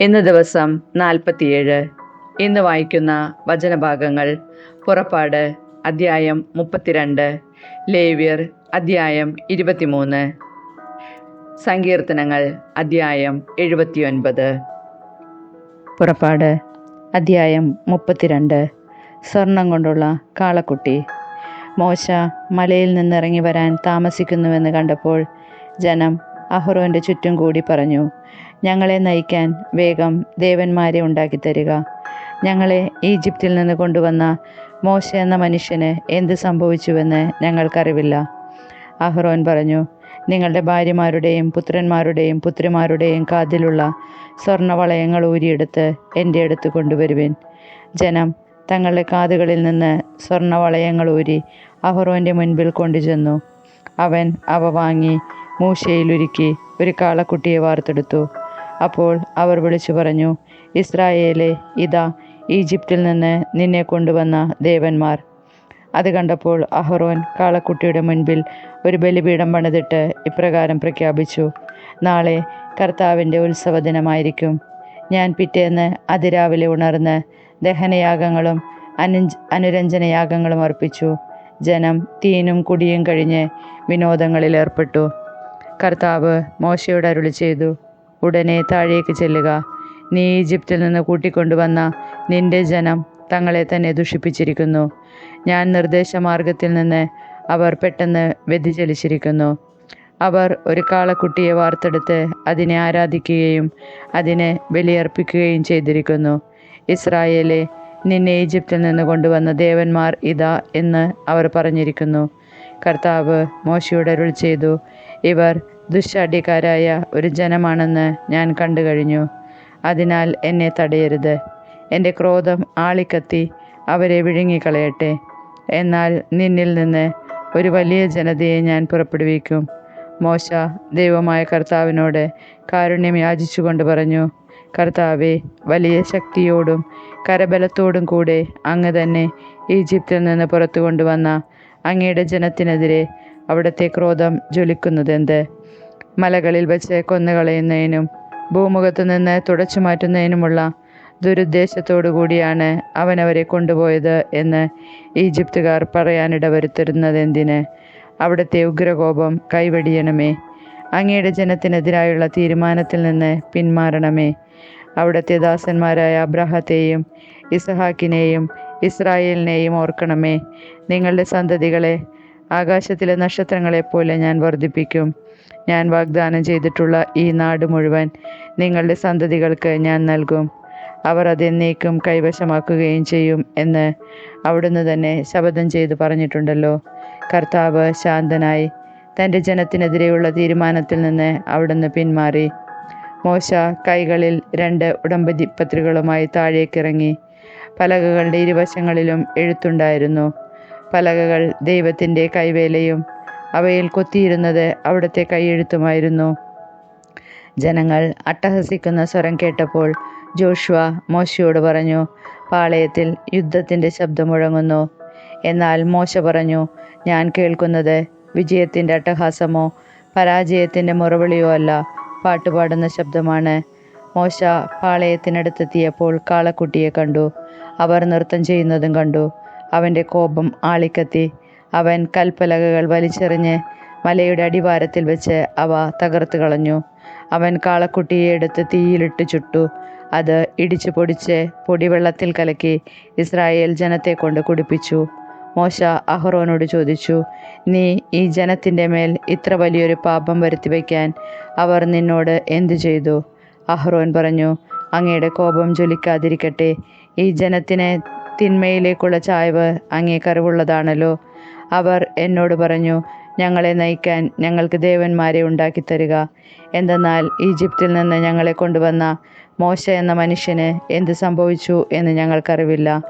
ഇന്ന് ദിവസം നാൽപ്പത്തിയേഴ്. ഇന്ന് വായിക്കുന്ന വചനഭാഗങ്ങൾ പുറപ്പാട് അദ്ധ്യായം മുപ്പത്തിരണ്ട് ലേവ്യർ അദ്ധ്യായം ഇരുപത്തിമൂന്ന്. സങ്കീർത്തനങ്ങൾ അദ്ധ്യായം എഴുപത്തിയൊൻപത്. പുറപ്പാട് അദ്ധ്യായം മുപ്പത്തിരണ്ട്. സ്വർണം കൊണ്ടുള്ള കാളക്കുട്ടി. മോശ മലയിൽ നിന്നിറങ്ങി വരാൻ താമസിക്കുന്നുവെന്ന് കണ്ടപ്പോൾ ജനം അഹ്റോന്റെ ചുറ്റും കൂടി പറഞ്ഞു ഞങ്ങളെ നയിക്കാൻ വേഗം ദേവന്മാരെ ഉണ്ടാക്കി തരിക ഞങ്ങളെ ഈജിപ്തിൽ നിന്ന് കൊണ്ടുവന്ന മോശ എന്ന മനുഷ്യന് എന്ത് സംഭവിച്ചുവെന്ന് ഞങ്ങൾക്കറിവില്ല. അഹ്റോൻ പറഞ്ഞു നിങ്ങളുടെ ഭാര്യമാരുടെയും പുത്രന്മാരുടെയും പുത്രിമാരുടെയും കാതിലുള്ള സ്വർണവളയങ്ങൾ ഊരിയെടുത്ത് എന്റെ അടുത്ത് കൊണ്ടുവരുവിൻ. ജനം തങ്ങളുടെ കാതുകളിൽ നിന്ന് സ്വർണവളയങ്ങൾ ഊരി അഹ്റോന്റെ മുൻപിൽ കൊണ്ടുചെന്നു. അവൻ അവ വാങ്ങി മൂശയിലുരുക്കി ഒരു കാളക്കുട്ടിയെ വാർത്തെടുത്തു. അപ്പോൾ അവർ വിളിച്ചു പറഞ്ഞു ഇസ്രായേലെ ഇതാ ഈജിപ്തിൽ നിന്ന് നിന്നെ കൊണ്ടുവന്ന ദേവന്മാർ. അത് കണ്ടപ്പോൾ അഹ്റോൻ കാളക്കുട്ടിയുടെ മുൻപിൽ ഒരു ബലിപീഠം പണിതിട്ട് ഇപ്രകാരം പ്രഖ്യാപിച്ചു നാളെ കർത്താവിന്റെ ഉത്സവ ദിനമായിരിക്കും ഞാൻ പിറ്റേന്ന് അതിരാവിലെ ഉണർന്ന് ദഹനയാഗങ്ങളും അനുജ് അനുരഞ്ജനയാഗങ്ങളും അർപ്പിച്ചു. ജനം തീനും കുടിയും കഴിഞ്ഞ് വിനോദങ്ങളിൽ ഏർപ്പെട്ടു. കർത്താവ് മോശയോട് അരുളി ചെയ്തു ഉടനെ താഴേക്ക് ചെല്ലുക. നീ ഈജിപ്തിൽ നിന്ന് കൂട്ടിക്കൊണ്ടുവന്ന നിന്റെ ജനം തങ്ങളെ തന്നെ ദുഷിപ്പിച്ചിരിക്കുന്നു. ഞാൻ നിർദ്ദേശമാർഗത്തിൽ നിന്ന് അവർ പെട്ടെന്ന് വ്യതിചലിച്ചിരിക്കുന്നു. അവർ ഒരു കാളക്കുട്ടിയെ വാർത്തെടുത്ത് അതിനെ ആരാധിക്കുകയും അതിനെ ബലിയർപ്പിക്കുകയും ചെയ്തിരിക്കുന്നു. ഇസ്രായേലെ നിന്നെ ഈജിപ്തിൽ നിന്ന് കൊണ്ടുവന്ന ദേവന്മാർ ഇതാ എന്ന് അവർ പറഞ്ഞിരിക്കുന്നു. കർത്താവ് മോശയോട് അരുൾ ചെയ്തു ഇവർ ദുശ്ശാഠ്യക്കാരായ ഒരു ജനമാണെന്ന് ഞാൻ കണ്ടു കഴിഞ്ഞു. അതിനാൽ എന്നെ തടയരുത്. എന്റെ ക്രോധം ആളിക്കത്തി അവരെ വിഴുങ്ങിക്കളയട്ടെ. എന്നാൽ നിന്നിൽ നിന്ന് ഒരു വലിയ ജനതയെ ഞാൻ പുറപ്പെടുവിക്കും. മോശ ദൈവമായ കർത്താവിനോട് കാരുണ്യം യാചിച്ചുകൊണ്ട് പറഞ്ഞു കർത്താവെ വലിയ ശക്തിയോടും കരബലത്തോടും കൂടെ അങ്ങ് തന്നെ ഈജിപ്തിൽ നിന്ന് പുറത്തു കൊണ്ടുവന്ന അങ്ങയുടെ ജനത്തിനെതിരെ അവിടുത്തെ ക്രോധം ജ്വലിക്കുന്നതെന്ത്? മലകളിൽ വച്ച് കൊന്നുകളയുന്നതിനും ഭൂമുഖത്തു നിന്ന് തുടച്ചു മാറ്റുന്നതിനുമുള്ള ദുരുദ്ദേശത്തോടു കൂടിയാണ് അവനവരെ കൊണ്ടുപോയത് എന്ന് ഈജിപ്തുകാർ പറയാനിട വരുത്തരുന്നതെന്തിന്? അവിടുത്തെ ഉഗ്രകോപം കൈവടിയണമേ. അങ്ങയുടെ ജനത്തിനെതിരായുള്ള തീരുമാനത്തിൽ നിന്ന് പിന്മാറണമേ. അവിടുത്തെ ദാസന്മാരായ അബ്രഹത്തെയും ഇസഹാക്കിനെയും ഇസ്രായേലിനെയും ഓർക്കണമേ. നിങ്ങളുടെ സന്തതികളെ ആകാശത്തിലെ നക്ഷത്രങ്ങളെപ്പോലെ ഞാൻ വർദ്ധിപ്പിക്കും. ഞാൻ വാഗ്ദാനം ചെയ്തിട്ടുള്ള ഈ നാട് മുഴുവൻ നിങ്ങളുടെ സന്തതികൾക്ക് ഞാൻ നൽകും. അവർ അതെന്നേക്കും കൈവശമാക്കുകയും ചെയ്യും എന്ന് അവിടുന്ന് തന്നെ ശപഥം ചെയ്തു പറഞ്ഞിട്ടുണ്ടല്ലോ. കർത്താവ് ശാന്തനായി തന്റെ ജനത്തിനെതിരെയുള്ള തീരുമാനത്തിൽ നിന്ന് അവിടുന്ന് പിന്മാറി. മോശ കൈകളിൽ രണ്ട് ഉടമ്പതി പത്രികളുമായി താഴേക്കിറങ്ങി. പലകകളുടെ ഇരുവശങ്ങളിലും എഴുത്തുണ്ടായിരുന്നു. പലകകൾ ദൈവത്തിന്റെ കൈവേലയും അവയിൽ കൊത്തിയിരുന്നത് അവിടുത്തെ കൈയെഴുത്തുമായിരുന്നു. ജനങ്ങൾ അട്ടഹസിക്കുന്ന സ്വരം കേട്ടപ്പോൾ ജോഷുവ മോശയോട് പറഞ്ഞു പാളയത്തിൽ യുദ്ധത്തിന്റെ ശബ്ദം മുഴങ്ങുന്നു. എന്നാൽ മോശ പറഞ്ഞു ഞാൻ കേൾക്കുന്നത് വിജയത്തിന്റെ അട്ടഹാസമോ പരാജയത്തിന്റെ മുറവിളിയോ അല്ല പാട്ടുപാടുന്ന ശബ്ദമാണ്. മോശ പാളയത്തിനടുത്തെത്തിയപ്പോൾ കാളക്കുട്ടിയെ കണ്ടു. അവർ നൃത്തം ചെയ്യുന്നതും കണ്ടു. അവന്റെ കോപം ആളിക്കത്തി. അവൻ കൽപ്പലകകൾ വലിച്ചെറിഞ്ഞ് മലയുടെ അടിവാരത്തിൽ വെച്ച് അവ തകർത്ത് കളഞ്ഞു. അവൻ കാളക്കുട്ടിയെ എടുത്ത് തീയിലിട്ട് ചുട്ടു. അത് ഇടിച്ചു പൊടിച്ച് പൊടിവെള്ളത്തിൽ കലക്കി ഇസ്രായേൽ ജനത്തെ കൊണ്ട് കുടിപ്പിച്ചു. മോശ അഹ്റോനോട് ചോദിച്ചു നീ ഈ ജനത്തിന്റെ മേൽ ഇത്ര വലിയൊരു പാപം വരുത്തി വയ്ക്കാൻ അവർ നിന്നോട് എന്തു ചെയ്തു? അഹ്റോൻ പറഞ്ഞു അങ്ങയുടെ കോപം ജ്വലിക്കാതിരിക്കട്ടെ. ഈ ജനത്തിന് തിന്മയിലേക്കുള്ള ചായ്വ് അങ്ങേ കറിവുള്ളതാണല്ലോ അവർ എന്നോട് പറഞ്ഞു ഞങ്ങളെ നയിക്കാൻ ഞങ്ങൾക്ക് ദേവന്മാരെ ഉണ്ടാക്കി തരിക എന്തെന്നാൽ ഈജിപ്തിൽ നിന്ന് ഞങ്ങളെ കൊണ്ടുവന്ന മോശ എന്ന മനുഷ്യന് എന്ത് സംഭവിച്ചു എന്ന് ഞങ്ങൾക്കറിവില്ല.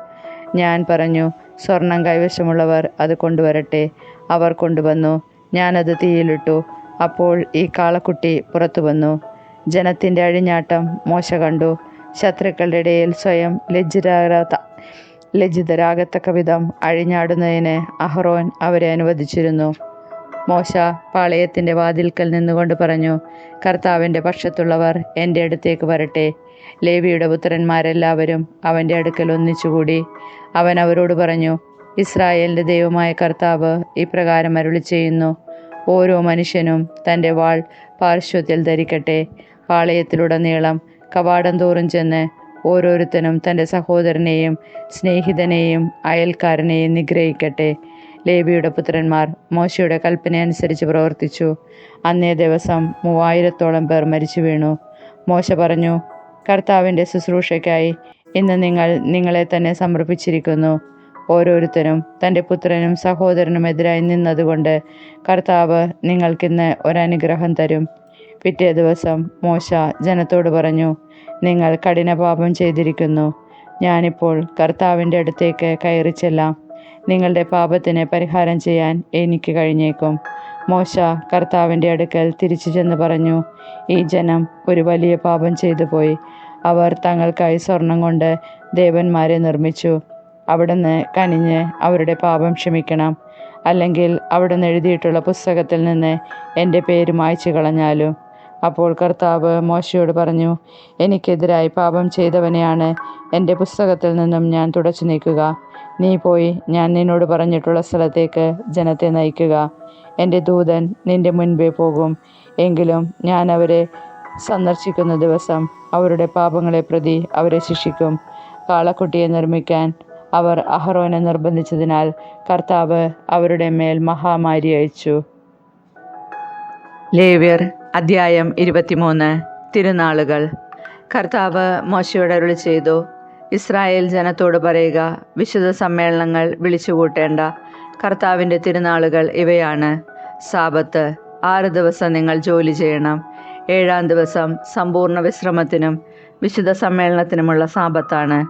ഞാൻ പറഞ്ഞു സ്വർണം കൈവശമുള്ളവർ അത് കൊണ്ടുവരട്ടെ. അവർ കൊണ്ടുവന്നു. ഞാനത് തീയിലിട്ടു. അപ്പോൾ ഈ കാളക്കുട്ടി പുറത്തു വന്നു. ജനത്തിന്റെ അഴിഞ്ഞാട്ടം മോശ കണ്ടു. ശത്രുക്കളുടെ ഇടയിൽ സ്വയം ലജ്ജിതരാത്ത ലജ്ജിതരാകത്തക്ക വിധം അഴിഞ്ഞാടുന്നതിന് അഹ്റോൻ അവരെ അനുവദിച്ചിരുന്നു. മോശ പാളയത്തിന്റെ വാതിൽക്കൽ നിന്നുകൊണ്ട് പറഞ്ഞു കർത്താവിന്റെ പക്ഷത്തുള്ളവർ എന്റെ അടുത്തേക്ക് വരട്ടെ. ലേവിയുടെ പുത്രന്മാരെല്ലാവരും അവന്റെ അടുക്കൽ ഒന്നിച്ചുകൂടി. അവൻ അവരോട് പറഞ്ഞു ഇസ്രായേലിന്റെ ദൈവമായ കർത്താവ് ഇപ്രകാരം അരുളി ചെയ്യുന്നു ഓരോ മനുഷ്യനും തന്റെ വാൾ പാർശ്വത്തിൽ ധരിക്കട്ടെ. പാളയത്തിലുടനീളം കവാടം തോറും ചെന്ന് ഓരോരുത്തനും തന്റെ സഹോദരനെയും സ്നേഹിതനെയും അയൽക്കാരനെയും നിഗ്രഹിക്കട്ടെ. ലേബിയുടെ പുത്രന്മാർ മോശയുടെ കൽപ്പന അനുസരിച്ച് പ്രവർത്തിച്ചു. അന്നേ ദിവസം മൂവായിരത്തോളം പേർ മരിച്ചു വീണു. മോശ പറഞ്ഞു കർത്താവിന്റെ ശുശ്രൂഷയ്ക്കായി ഇന്ന് നിങ്ങൾ നിങ്ങളെ തന്നെ സമർപ്പിച്ചിരിക്കുന്നു. ഓരോരുത്തരും തന്റെ പുത്രനും സഹോദരനും എതിരായി നിന്നതുകൊണ്ട് കർത്താവ് നിങ്ങൾക്കിന്ന് ഒരനുഗ്രഹം തരും. പിറ്റേ ദിവസം മോശ ജനത്തോട് പറഞ്ഞു നിങ്ങൾ കഠിനപാപം ചെയ്തിരിക്കുന്നു. ഞാനിപ്പോൾ കർത്താവിന്റെ അടുത്തേക്ക് കയറി ചെല്ലാം. നിങ്ങളുടെ പാപത്തിന് പരിഹാരം ചെയ്യാൻ എനിക്ക് കഴിഞ്ഞേക്കും. മോശ കർത്താവിന്റെ അടുക്കൽ തിരിച്ചു ചെന്ന് പറഞ്ഞു ഈ ജനം ഒരു വലിയ പാപം ചെയ്തു പോയി അവർ തങ്ങൾക്കായി സ്വർണം കൊണ്ട് ദേവന്മാരെ നിർമ്മിച്ചു. അവിടുന്ന് കനിഞ്ഞ് അവരുടെ പാപം ക്ഷമിക്കണം. അല്ലെങ്കിൽ അവിടുന്ന് എഴുതിയിട്ടുള്ള പുസ്തകത്തിൽ നിന്ന് എന്റെ പേര് മായ്ച്ചു കളഞ്ഞാലും അപ്പോൾ കർത്താവ് മോശയോട് പറഞ്ഞു എനിക്കെതിരായി പാപം ചെയ്തവനെയാണ്. എന്റെ പുസ്തകത്തിൽ നിന്നും ഞാൻ തുടച്ചു നീക്കുക. നീ പോയി ഞാൻ നിന്നോട് പറഞ്ഞിട്ടുള്ള സ്ഥലത്തേക്ക് ജനത്തെ നയിക്കുക. എന്റെ ദൂതൻ നിന്റെ മുൻപേ പോകും. എങ്കിലും ഞാൻ അവരെ സന്ദർശിക്കുന്ന ദിവസം അവരുടെ പാപങ്ങളെ പ്രതി അവരെ ശിക്ഷിക്കും. കാളക്കുട്ടിയെ നിർമ്മിക്കാൻ അവർ അഹ്റോനെ നിർബന്ധിച്ചതിനാൽ കർത്താവ് അവരുടെ മേൽ മഹാമാരി അയച്ചു. ലേവ്യർ അദ്ധ്യായം ഇരുപത്തിമൂന്ന്. തിരുനാളുകൾ. കർത്താവ് മോശയോട് അരുളി ചെയ്തു. ഇസ്രായേൽ ജനത്തോട് പറയുക വിശുദ്ധ സമ്മേളനങ്ങൾ വിളിച്ചുകൂട്ടേണ്ട. കർത്താവിന്റെ തിരുനാളുകൾ ഇവയാണ്. സാപത്ത് ആറ് ദിവസം നിങ്ങൾ ജോലി ചെയ്യണം. ഏഴാം ദിവസം സമ്പൂർണ വിശ്രമത്തിനും വിശുദ്ധ സമ്മേളനത്തിനുമുള്ള സാപത്താണ്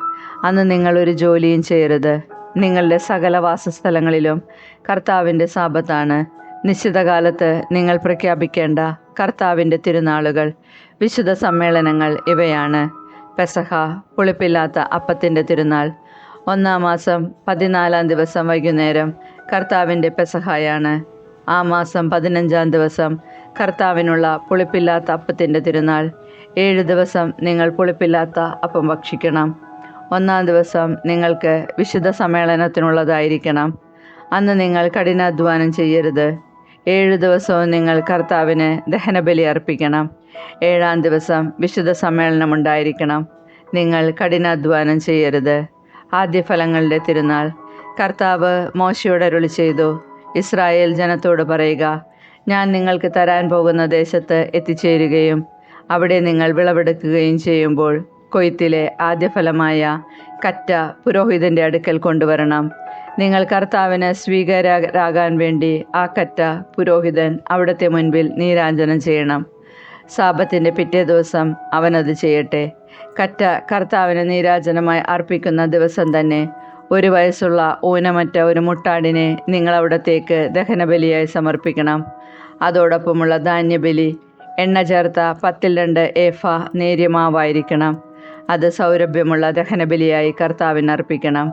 അന്ന് നിങ്ങൾ ഒരു ജോലിയും ചെയ്യരുത്. നിങ്ങളുടെ സകല വാസസ്ഥലങ്ങളിലും കർത്താവിന്റെ സാപത്താണ് നിശ്ചിത കാലത്ത് നിങ്ങൾ പ്രഖ്യാപിക്കേണ്ട. കർത്താവിന്റെ തിരുനാളുകൾ വിശുദ്ധ സമ്മേളനങ്ങൾ ഇവയാണ്. പെസഹ പുളിപ്പില്ലാത്ത അപ്പത്തിന്റെ തിരുനാൾ. ഒന്നാം മാസം പതിനാലാം ദിവസം വൈകുന്നേരം കർത്താവിന്റെ പെസഹായാണ്. ആ മാസം പതിനഞ്ചാം ദിവസം കർത്താവിനുള്ള പുളിപ്പില്ലാത്ത അപ്പത്തിന്റെ തിരുനാൾ. ഏഴ് ദിവസം നിങ്ങൾ പുളിപ്പില്ലാത്ത അപ്പം ഭക്ഷിക്കണം. ഒന്നാം ദിവസം നിങ്ങൾക്ക് വിശുദ്ധ സമ്മേളനത്തിനുള്ളതായിരിക്കണം. അന്ന് നിങ്ങൾ കഠിനാധ്വാനം ചെയ്യരുത്. ഏഴ് ദിവസവും നിങ്ങൾ കർത്താവിന് ദഹനബലി അർപ്പിക്കണം. ഏഴാം ദിവസം വിശുദ്ധ സമ്മേളനം ഉണ്ടായിരിക്കണം. നിങ്ങൾ കഠിനാധ്വാനം ചെയ്യരുത്. ആദ്യഫലങ്ങളുടെ തിരുനാൾ. കർത്താവ് മോശയോട് അരുളി ചെയ്തു. ഇസ്രായേൽ ജനത്തോട് പറയുക ഞാൻ നിങ്ങൾക്ക് തരാൻ പോകുന്ന ദേശത്ത് എത്തിച്ചേരുകയും അവിടെ നിങ്ങൾ വിളവെടുക്കുകയും ചെയ്യുമ്പോൾ കൊയ്ത്തിലെ ആദ്യഫലമായ കറ്റ പുരോഹിതന്റെ അടുക്കൽ കൊണ്ടുവരണം. നിങ്ങൾ കർത്താവിന് സ്വീകാരാകാൻ വേണ്ടി ആ കറ്റ പുരോഹിതൻ അവിടുത്തെ മുൻപിൽ നീരാഞ്ജനം ചെയ്യണം. സാപത്തിന്റെ പിറ്റേ ദിവസം അവനത് ചെയ്യട്ടെ. കറ്റ കർത്താവിന് നീരാജനമായി അർപ്പിക്കുന്ന ദിവസം തന്നെ ഒരു വയസ്സുള്ള ഊനമറ്റ ഒരു മുട്ടാടിനെ നിങ്ങൾ അവിടത്തേക്ക് ദഹനബലിയായി സമർപ്പിക്കണം. അതോടൊപ്പമുള്ള ധാന്യബലി എണ്ണ ചേർത്ത പത്തിൽ രണ്ട് ഏഫ നേരിയ മാവായിരിക്കണം. അത് സൗരഭ്യമുള്ള ദഹനബലിയായി കർത്താവിന് അർപ്പിക്കണം.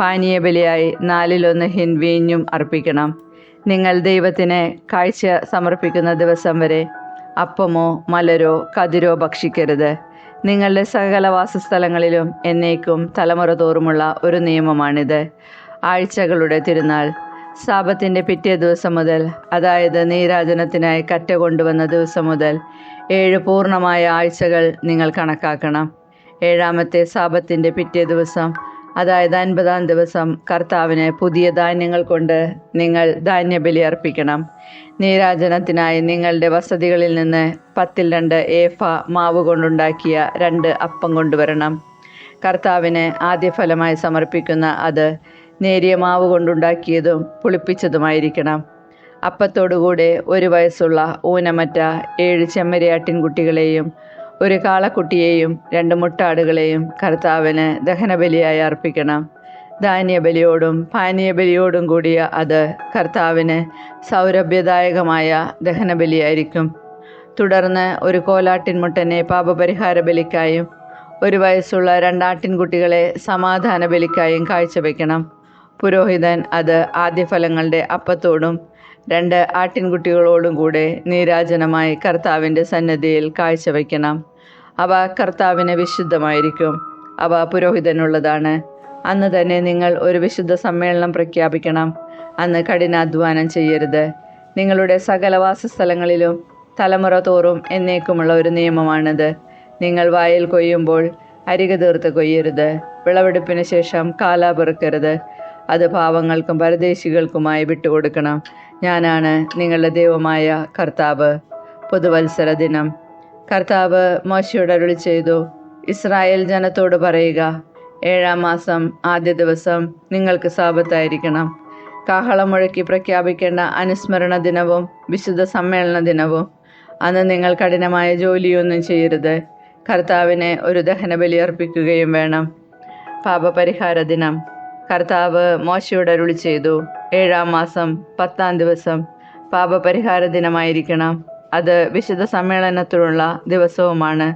പാനീയബലിയായി നാലിലൊന്ന് ഹിൻ വീഞ്ഞും അർപ്പിക്കണം. നിങ്ങൾ ദൈവത്തിന് കാഴ്ച സമർപ്പിക്കുന്ന ദിവസം വരെ അപ്പമോ മലരോ കതിരോ ഭക്ഷിക്കരുത്. നിങ്ങളുടെ സകല വാസസ്ഥലങ്ങളിലും എന്നേക്കും തലമുറ തോറുമുള്ള ഒരു നിയമമാണിത്. ആഴ്ചകളുടെ തിരുനാൾ. സാപത്തിന്റെ പിറ്റേ ദിവസം മുതൽ അതായത് നീരാജനത്തിനായി കറ്റ കൊണ്ടുവന്ന ദിവസം മുതൽ ഏഴ് പൂർണമായ ആഴ്ചകൾ നിങ്ങൾ കണക്കാക്കണം. ഏഴാമത്തെ സാപത്തിന്റെ പിറ്റേ ദിവസം അതായത് അൻപതാം ദിവസം കർത്താവിന് പുതിയ ധാന്യങ്ങൾ കൊണ്ട് നിങ്ങൾ ധാന്യബലി അർപ്പിക്കണം. നീരാജനത്തിനായി നിങ്ങളുടെ വസതികളിൽ നിന്ന് പത്തിൽ രണ്ട് ഏഫ മാവ് കൊണ്ടുണ്ടാക്കിയ രണ്ട് അപ്പം കൊണ്ടുവരണം. കർത്താവിന് ആദ്യഫലമായി സമർപ്പിക്കുന്ന അത് നേരിയ മാവ് കൊണ്ടുണ്ടാക്കിയതും പുളിപ്പിച്ചതുമായിരിക്കണം. അപ്പത്തോടുകൂടെ ഒരു വയസ്സുള്ള ഊനമറ്റ ഏഴ് ചെമ്മരിയാട്ടിൻകുട്ടികളെയും ഒരു കാളക്കുട്ടിയെയും രണ്ട് മുട്ടാടുകളെയും കർത്താവിന് ദഹനബലിയായി അർപ്പിക്കണം. ധാന്യബലിയോടും പാനീയബലിയോടും കൂടിയ അത് കർത്താവിന് സൗരഭ്യദായകമായ ദഹനബലിയായിരിക്കും. തുടർന്ന് ഒരു കോലാട്ടിൻമുട്ടനെ പാപപരിഹാര ബലിക്കായും ഒരു വയസ്സുള്ള രണ്ടാട്ടിൻകുട്ടികളെ സമാധാന ബലിക്കായും കാഴ്ചവെക്കണം. പുരോഹിതൻ അത് ആദ്യഫലങ്ങളുടെ അപ്പത്തോടും രണ്ട് ആട്ടിൻകുട്ടികളോടും കൂടെ നീരാജനമായി കർത്താവിന്റെ സന്നദ്ധിയിൽ കാഴ്ചവെക്കണം. അവ കർത്താവിന് വിശുദ്ധമായിരിക്കും. അവ പുരോഹിതനുള്ളതാണ്. അന്ന് തന്നെ നിങ്ങൾ ഒരു വിശുദ്ധ സമ്മേളനം പ്രഖ്യാപിക്കണം. അന്ന് കഠിനാധ്വാനം ചെയ്യരുത്. നിങ്ങളുടെ സകല വാസസ്ഥലങ്ങളിലും തലമുറ തോറും എന്നേക്കുമുള്ള ഒരു നിയമമാണിത്. നിങ്ങൾ വായിൽ കൊയ്യുമ്പോൾ അരികെ തീർത്ത് കൊയ്യരുത്. വിളവെടുപ്പിന് ശേഷം കാലാ പെറുക്കരുത്. അത് പാവങ്ങൾക്കും പരദേശികൾക്കുമായി വിട്ടുകൊടുക്കണം. ഞാനാണ് നിങ്ങളുടെ ദൈവമായ കർത്താവ്. പുതുവത്സര ദിനം. കർത്താവ് മോശയോട് അരുളി ചെയ്തു ഇസ്രായേൽ ജനത്തോട് പറയുക ഏഴാം മാസം ആദ്യ ദിവസം നിങ്ങൾക്ക് സാപത്തായിരിക്കണം കാഹളം മുഴക്കി പ്രഖ്യാപിക്കേണ്ട അനുസ്മരണ ദിനവും വിശുദ്ധ സമ്മേളന ദിനവും. അന്ന് നിങ്ങൾ കഠിനമായ ജോലിയൊന്നും ചെയ്യരുത്. കർത്താവിനെ ഒരു ദഹനബലി അർപ്പിക്കുകയും വേണം. പാപപരിഹാര ദിനം. കർത്താവ് മോശയോട് അരുളി ചെയ്തു ഏഴാം മാസം പത്താം ദിവസം പാപപരിഹാര ദിനമായിരിക്കണം. അത് വിശുദ്ധ സമ്മേളനത്തിലുള്ള ദിവസവുമാണ്.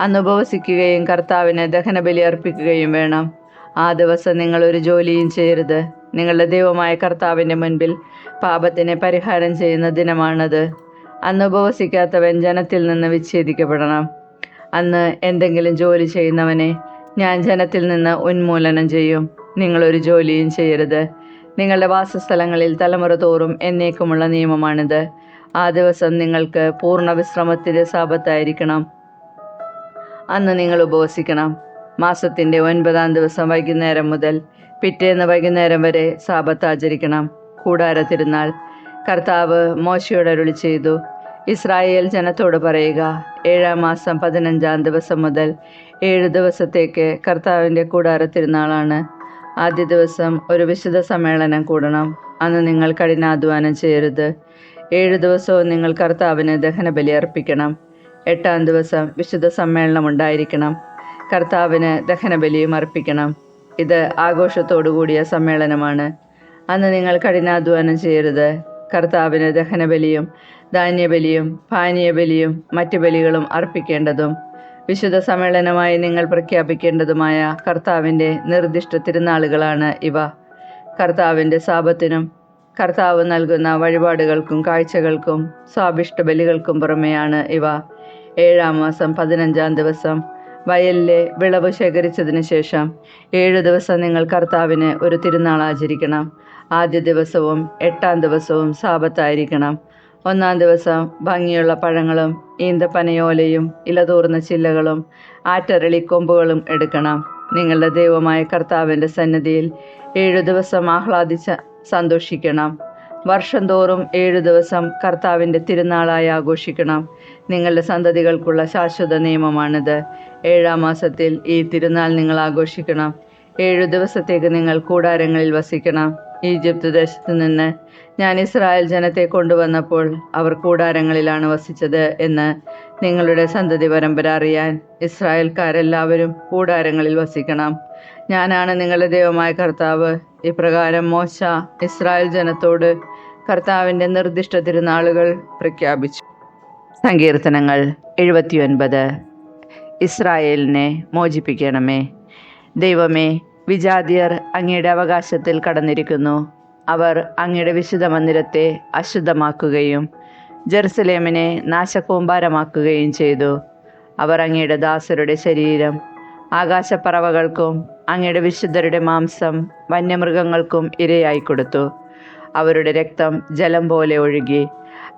അന്ന് ഉപവസിക്കുകയും കർത്താവിന് ദഹനബലി അർപ്പിക്കുകയും വേണം. ആ ദിവസം നിങ്ങൾ ഒരു ജോലിയും ചെയ്യരുത്. നിങ്ങളുടെ ദൈവമായ കർത്താവിന്റെ മുൻപിൽ പാപത്തിന് പരിഹാരം ചെയ്യുന്ന ദിനമാണത്. അന്ന് ഉപവസിക്കാത്തവൻ ജനത്തിൽ നിന്ന് വിച്ഛേദിക്കപ്പെടണം. അന്ന് എന്തെങ്കിലും ജോലി ചെയ്യുന്നവനെ ഞാൻ ജനത്തിൽ നിന്ന് ഉന്മൂലനം ചെയ്യും. നിങ്ങളൊരു ജോലിയും ചെയ്യരുത്. നിങ്ങളുടെ വാസസ്ഥലങ്ങളിൽ തലമുറ തോറും എന്നേക്കുമുള്ള നിയമമാണിത്. ആ ദിവസം നിങ്ങൾക്ക് പൂർണ വിശ്രമത്തിന്റെ സാപത്തായിരിക്കണം അന്ന് നിങ്ങൾ ഉപവസിക്കണം. മാസത്തിന്റെ ഒൻപതാം ദിവസം വൈകുന്നേരം മുതൽ പിറ്റേന്ന് വൈകുന്നേരം വരെ സാപത്ത് ആചരിക്കണം. കൂടാര തിരുനാൾ കർത്താവ് മോശയോട് അരുളി ചെയ്തു. ഇസ്രായേൽ ജനത്തോട് പറയുക ഏഴാം മാസം പതിനഞ്ചാം ദിവസം മുതൽ ഏഴ് ദിവസത്തേക്ക് കർത്താവിന്റെ കൂടാര തിരുനാളാണ്. ആദ്യ ദിവസം ഒരു വിശുദ്ധ സമ്മേളനം കൂടണം. അന്ന് നിങ്ങൾ കഠിനാധ്വാനം ചെയ്യരുത്. ഏഴ് ദിവസവും നിങ്ങൾ കർത്താവിന് ദഹനബലി അർപ്പിക്കണം. എട്ടാം ദിവസം വിശുദ്ധ സമ്മേളനം ഉണ്ടായിരിക്കണം. കർത്താവിന് ദഹനബലിയും അർപ്പിക്കണം. ഇത് ആഘോഷത്തോടു കൂടിയ സമ്മേളനമാണ്. അന്ന് നിങ്ങൾ കഠിനാധ്വാനം ചെയ്യരുത്. കർത്താവിന് ദഹനബലിയും ധാന്യബലിയും പാനീയബലിയും മറ്റു ബലികളും അർപ്പിക്കേണ്ടതും വിശുദ്ധ സമ്മേളനമായി നിങ്ങൾ പ്രഖ്യാപിക്കേണ്ടതുമായ കർത്താവിന്റെ നിർദ്ദിഷ്ട തിരുനാളുകളാണ് ഇവ. കർത്താവിന്റെ സാപത്തിനും കർത്താവ് നൽകുന്ന വഴിപാടുകൾക്കും കാഴ്ചകൾക്കും സ്വാഭിഷ്ട ബലികൾക്കും പുറമെയാണ് ഇവ. ഏഴാം മാസം പതിനഞ്ചാം ദിവസം. വയലിലെ വിളവ് ശേഖരിച്ചതിന് ശേഷം ഏഴു ദിവസം നിങ്ങൾ കർത്താവിന് ഒരു തിരുനാൾ ആചരിക്കണം. ആദ്യ ദിവസവും എട്ടാം ദിവസവും സാപത്തായിരിക്കണം ഒന്നാം ദിവസം ഭംഗിയുള്ള പഴങ്ങളും ഈന്തപ്പനയോലയും ഇലതൂർന്ന ചില്ലകളും ആറ്റരളി കൊമ്പുകളും എടുക്കണം. നിങ്ങളുടെ ദൈവമായ കർത്താവിന്റെ സന്നിധിയിൽ ഏഴു ദിവസം ആഹ്ലാദിച്ച സന്തോഷിക്കണം. വർഷം തോറും ഏഴു ദിവസം കർത്താവിന്റെ തിരുനാളായി ആഘോഷിക്കണം. നിങ്ങളുടെ സന്തതികൾക്കുള്ള ശാശ്വത നിയമമാണിത്. ഏഴാം മാസത്തിൽ ഈ തിരുനാൾ നിങ്ങൾ ആഘോഷിക്കണം. ഏഴു ദിവസത്തേക്ക് നിങ്ങൾ കൂടാരങ്ങളിൽ വസിക്കണം. ഈജിപ്ത് ദേശത്ത് നിന്ന് ഞാൻ ഇസ്രായേൽ ജനത്തെ കൊണ്ടുവന്നപ്പോൾ അവർ കൂടാരങ്ങളിലാണ് വസിച്ചത് എന്ന് നിങ്ങളുടെ സന്തതി പരമ്പര അറിയാൻ ഇസ്രായേൽക്കാരെല്ലാവരും കൂടാരങ്ങളിൽ വസിക്കണം. ഞാനാണ് നിങ്ങളുടെ ദൈവമായ കർത്താവ്. ഇപ്രകാരം മോശ ഇസ്രായേൽ ജനത്തോട് കർത്താവിന്റെ നിർദ്ദിഷ്ട തിരുനാളുകൾ പ്രഖ്യാപിച്ചു. സങ്കീർത്തനങ്ങൾ എഴുപത്തിയൊൻപത്. ഇസ്രായേലിനെ മോചിപ്പിക്കണമേ. ദൈവമേ വിജാതിയർ അങ്ങയുടെ അവകാശത്തിൽ കടന്നിരിക്കുന്നു. അവർ അങ്ങയുടെ വിശുദ്ധ മന്ദിരത്തെ അശുദ്ധമാക്കുകയും ജെറുസലേമിനെ നാശകൂമ്പാരമാക്കുകയും ചെയ്തു. അവർ അങ്ങയുടെ ദാസരുടെ ശരീരം ആകാശപ്പറവകൾക്കും അങ്ങയുടെ വിശുദ്ധരുടെ മാംസം വന്യമൃഗങ്ങൾക്കും ഇരയായി കൊടുത്തു. അവരുടെ രക്തം ജലം പോലെ ഒഴുകി.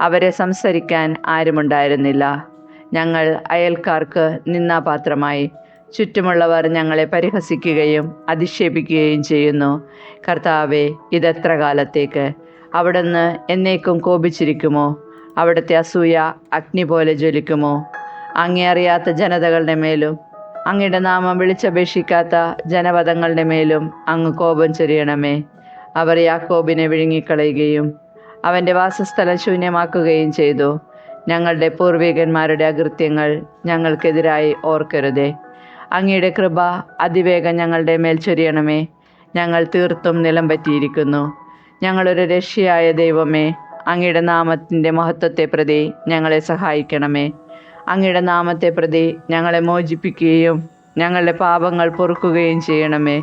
അവരെ സംസരിക്കാൻ ആരുമുണ്ടായിരുന്നില്ല. ഞങ്ങൾ അയൽക്കാർക്ക് നിന്നാപാത്രമായി. ചുറ്റുമുള്ളവർ ഞങ്ങളെ പരിഹസിക്കുകയും അധിക്ഷേപിക്കുകയും ചെയ്യുന്നു. കർത്താവെ ഇതെത്ര കാലത്തേക്ക്? അവിടുന്ന് എന്നേക്കും കോപിച്ചിരിക്കുമോ? അവിടുത്തെ അസൂയ അഗ്നി പോലെ ജ്വലിക്കുമോ? അങ്ങേ അറിയാത്ത ജനതകളുടെ മേലും അങ്ങയുടെ നാമം വിളിച്ചപേക്ഷിക്കാത്ത ജനപദങ്ങളുടെ മേലും അങ്ങ് കോപം ചൊരിയണമേ. അവർ യാക്കോബിനെ വിഴുങ്ങിക്കളയുകയും അവന്റെ വാസസ്ഥലം ശൂന്യമാക്കുകയും ചെയ്തു. ഞങ്ങളുടെ പൂർവികന്മാരുടെ അകൃത്യങ്ങൾ ഞങ്ങൾക്കെതിരായി ഓർക്കരുതേ. അങ്ങയുടെ കൃപ അതിവേഗം ഞങ്ങളുടെ മേൽ ചൊരിയണമേ. ഞങ്ങൾ തീർത്തും നിലം പറ്റിയിരിക്കുന്നു. ഞങ്ങളൊരു രക്ഷയായ ദൈവമേ. അങ്ങയുടെ നാമത്തിന്റെ മഹത്വത്തെ പ്രതി ഞങ്ങളെ സഹായിക്കണമേ. അങ്ങയുടെ നാമത്തെ പ്രതി ഞങ്ങളെ മോചിപ്പിക്കുകയും ഞങ്ങളുടെ പാപങ്ങൾ പൊറുക്കുകയും ചെയ്യണമേ.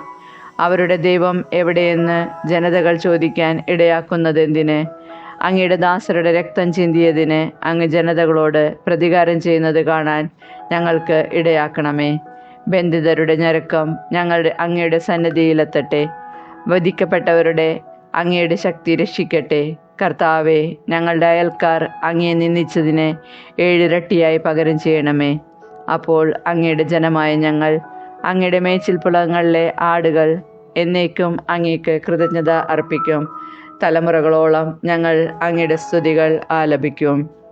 അവരുടെ ദൈവം എവിടെയെന്ന് ജനതകൾ ചോദിക്കാൻ ഇടയാക്കുന്നതെന്തിന്? അങ്ങയുടെ ദാസരുടെ രക്തം ചിന്തിയതിന് അങ്ങ് ജനതകളോട് പ്രതികാരം ചെയ്യുന്നത് കാണാൻ ഞങ്ങൾക്ക് ഇടയാക്കണമേ. ബന്ധിതരുടെ ഞരക്കം ഞങ്ങളുടെ അങ്ങയുടെ സന്നദ്ധിയിലെത്തട്ടെ വധിക്കപ്പെട്ടവരുടെ അങ്ങയുടെ ശക്തി രക്ഷിക്കട്ടെ. കർത്താവെ ഞങ്ങളുടെ അയൽക്കാർ അങ്ങേ നിന്ദിച്ചതിന് ഏഴിരട്ടിയായി പകരം ചെയ്യണമേ. അപ്പോൾ അങ്ങയുടെ ജനമായ ഞങ്ങൾ അങ്ങയുടെ മേച്ചിൽപ്പുളങ്ങളിലെ ആടുകൾ എന്നേക്കും അങ്ങേക്ക് കൃതജ്ഞത അർപ്പിക്കും. തലമുറകളോളം ഞങ്ങൾ അങ്ങയുടെ സ്തുതികൾ ആലപിക്കും.